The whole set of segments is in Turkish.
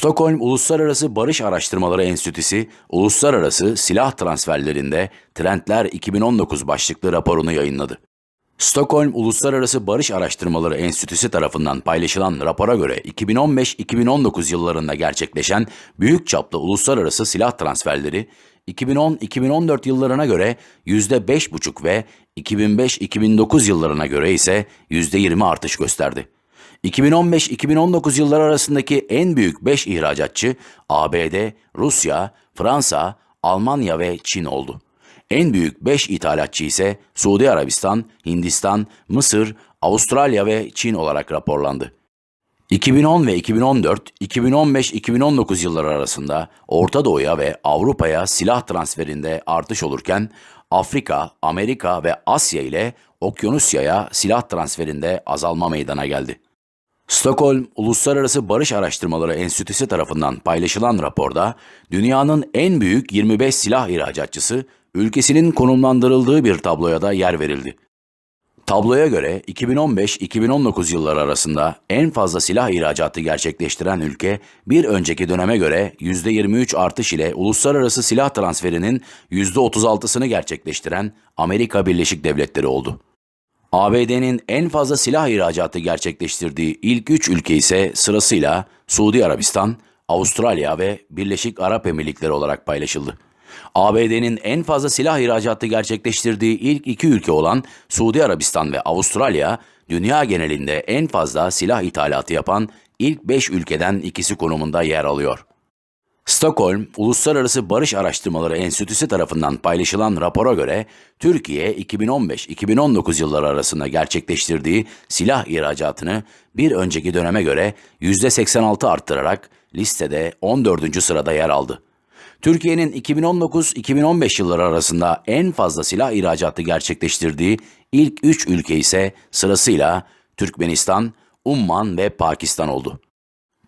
Stockholm Uluslararası Barış Araştırmaları Enstitüsü, uluslararası silah transferlerinde Trendler 2019 başlıklı raporunu yayınladı. Stockholm Uluslararası Barış Araştırmaları Enstitüsü tarafından paylaşılan rapora göre 2015-2019 yıllarında gerçekleşen büyük çaplı uluslararası silah transferleri 2010-2014 yıllarına göre %5,5 ve 2005-2009 yıllarına göre ise %20 artış gösterdi. 2015-2019 yılları arasındaki en büyük 5 ihracatçı ABD, Rusya, Fransa, Almanya ve Çin oldu. En büyük 5 ithalatçı ise Suudi Arabistan, Hindistan, Mısır, Avustralya ve Çin olarak raporlandı. 2010 ve 2014, 2015-2019 yılları arasında Orta Doğu'ya ve Avrupa'ya silah transferinde artış olurken Afrika, Amerika ve Asya ile Okyanusya'ya silah transferinde azalma meydana geldi. Stockholm Uluslararası Barış Araştırmaları Enstitüsü tarafından paylaşılan raporda dünyanın en büyük 25 silah ihracatçısı ülkesinin konumlandırıldığı bir tabloya da yer verildi. Tabloya göre 2015-2019 yılları arasında en fazla silah ihracatı gerçekleştiren ülke bir önceki döneme göre %23 artış ile uluslararası silah transferinin %36'sını gerçekleştiren Amerika Birleşik Devletleri oldu. ABD'nin en fazla silah ihracatı gerçekleştirdiği ilk üç ülke ise sırasıyla Suudi Arabistan, Avustralya ve Birleşik Arap Emirlikleri olarak paylaşıldı. ABD'nin en fazla silah ihracatı gerçekleştirdiği ilk iki ülke olan Suudi Arabistan ve Avustralya, dünya genelinde en fazla silah ithalatı yapan ilk beş ülkeden ikisi konumunda yer alıyor. Stockholm Uluslararası Barış Araştırmaları Enstitüsü tarafından paylaşılan rapora göre Türkiye 2015-2019 yılları arasında gerçekleştirdiği silah ihracatını bir önceki döneme göre %86 arttırarak listede 14. sırada yer aldı. Türkiye'nin 2019-2015 yılları arasında en fazla silah ihracatı gerçekleştirdiği ilk 3 ülke ise sırasıyla Türkmenistan, Umman ve Pakistan oldu.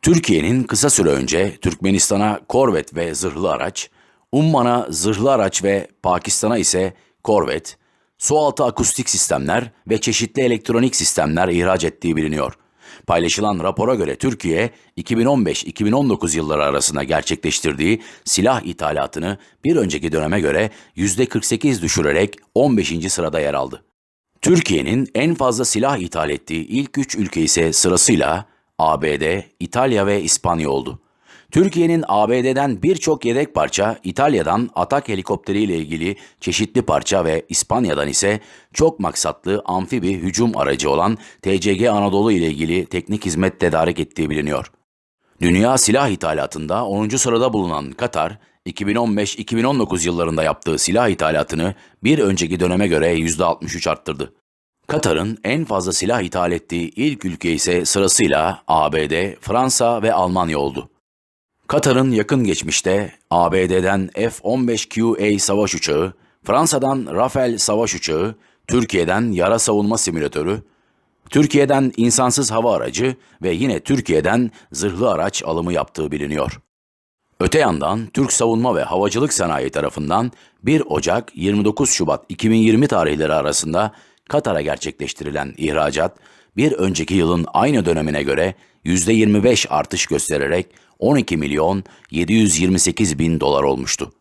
Türkiye'nin kısa süre önce Türkmenistan'a korvet ve zırhlı araç, Umman'a zırhlı araç ve Pakistan'a ise korvet, sualtı akustik sistemler ve çeşitli elektronik sistemler ihraç ettiği biliniyor. Paylaşılan rapora göre Türkiye 2015-2019 yılları arasında gerçekleştirdiği silah ithalatını bir önceki döneme göre %48 düşürerek 15. sırada yer aldı. Türkiye'nin en fazla silah ithal ettiği ilk üç ülke ise sırasıyla ABD, İtalya ve İspanya oldu. Türkiye'nin ABD'den birçok yedek parça, İtalya'dan atak helikopteriyle ilgili çeşitli parça ve İspanya'dan ise çok maksatlı amfibi hücum aracı olan TCG Anadolu ile ilgili teknik hizmet tedarik ettiği biliniyor. Dünya silah ithalatında 10. sırada bulunan Katar, 2015-2019 yıllarında yaptığı silah ithalatını bir önceki döneme göre %63 arttırdı. Katar'ın en fazla silah ithal ettiği ilk ülke ise sırasıyla ABD, Fransa ve Almanya oldu. Katar'ın yakın geçmişte ABD'den F-15QA savaş uçağı, Fransa'dan Rafale savaş uçağı, Türkiye'den yara savunma simülatörü, Türkiye'den insansız hava aracı ve yine Türkiye'den zırhlı araç alımı yaptığı biliniyor. Öte yandan Türk Savunma ve Havacılık Sanayi tarafından 1 Ocak 29 Şubat 2020 tarihleri arasında Katar'a gerçekleştirilen ihracat bir önceki yılın aynı dönemine göre %25 artış göstererek 12 milyon 728 bin dolar olmuştu.